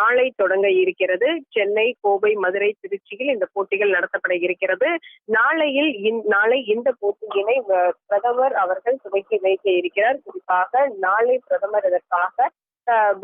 நாளை தொடங்க இருக்கிறது. சென்னை கோவை மதுரை திருச்சியில் இந்த போட்டிகள் நடத்தப்பட இருக்கிறது. நாளையில் நாளை இந்த போட்டியினை பிரதமர் அவர்கள் துவக்கி வைக்க இருக்கிறார். குறிப்பாக நாளை பிரதமர் இதற்காக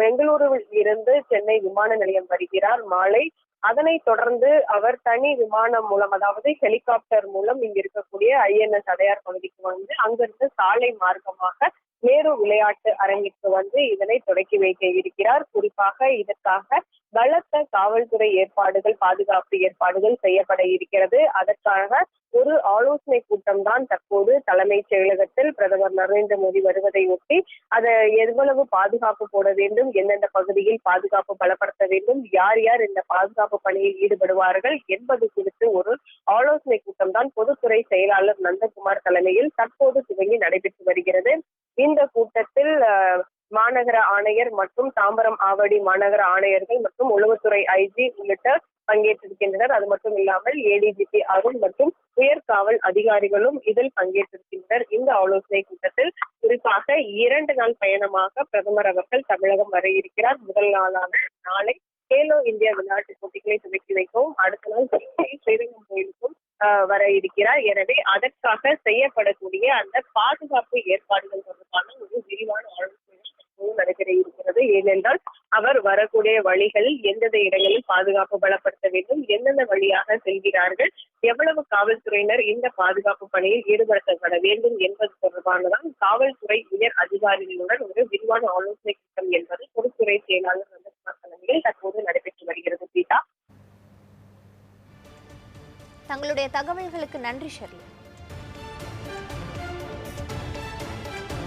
பெங்களூருவில் இருந்து சென்னை விமான நிலையம் வருகிறார். மாலை அதனைத் தொடர்ந்து அவர் தனி விமானம் மூலம் அதாவது ஹெலிகாப்டர் மூலம் இங்க இருக்கக்கூடிய ஐஎன்எஸ் அடையார் பகுதிக்கு வந்து அங்கிருந்து சாலை மார்க்கமாக நேரு விளையாட்டு அரங்கிற்கு வந்து இதனை தொடக்கி வைக்க இருக்கிறார். குறிப்பாக இதற்காக பலத்த காவல்துறை ஏற்பாடுகள் பாதுகாப்பு ஏற்பாடுகள் செய்யப்பட இருக்கிறது. அதற்காக ஒரு ஆலோசனை கூட்டம் தான் தற்போது தலைமைச் செயலகத்தில் பிரதமர் நரேந்திர மோடி வருவதை ஒட்டி அதை எவ்வளவு பாதுகாப்பு போட வேண்டும் எந்தெந்த பகுதியில் பாதுகாப்பு பலப்படுத்த வேண்டும் யார் யார் இந்த பாதுகாப்பு பணியில் ஈடுபடுவார்கள் என்பது குறித்து ஒரு ஆலோசனை கூட்டம் தான் பொதுத்துறை செயலாளர் நந்தகுமார் தலைமையில் தற்போது துவங்கி நடைபெற்று வருகிறது. இந்த கூட்டத்தில் மாநகர ஆணையர் மற்றும் தாம்பரம் ஆவடி மாநகர ஆணையர்கள் மற்றும் உளவுத்துறை ஐஜி உள்ளிட்ட பங்கேற்றிருக்கின்றனர். அது மட்டும் இல்லாமல் ஏடிஜிபி அருண் மற்றும் உயர்காவல் அதிகாரிகளும் இதில் பங்கேற்றிருக்கின்றனர். இந்த ஆலோசனை கூட்டத்தில் குறிப்பாக இரண்டு நாள் பயணமாக பிரதமர் அவர்கள் தமிழகம் வர இருக்கிறார். முதல் நாளான நாளை கேலோ இந்தியா விளையாட்டு போட்டிகளை துவக்கி வைக்கவும் அடுத்த நாள் ஸ்ரீரங்கம் கோயிலுக்கும் ஆஹ், வர இருக்கிறார். எனவே அதற்காக செய்யப்படக்கூடிய அந்த பாதுகாப்பு ஏற்பாடுகள் தொடர்பான ஒரு விரிவான ஆலோசனை தற்போது நடைபெற இருக்கிறது ஏனென்றால் அவர் வரக்கூடிய வழிகளில் எந்தெந்த இடங்களில் பாதுகாப்பு பலப்படுத்த வேண்டும் எந்தெந்த வழியாக செல்கிறார்கள் எவ்வளவு காவல்துறையினர் இந்த பாதுகாப்பு பணியில் ஈடுபடுத்தப்பட வேண்டும் என்பது தொடர்பானதான் காவல்துறை உயர் அதிகாரிகளுடன் ஒரு விரிவான ஆலோசனை கூட்டம் என்பது பொதுத்துறை செயலாளர் நந்தகுமார் தலைமையில் தற்போது நடைபெற்று வருகிறது. சீதா தங்களுடைய தகவல்களுக்கு நன்றி ஷர்லி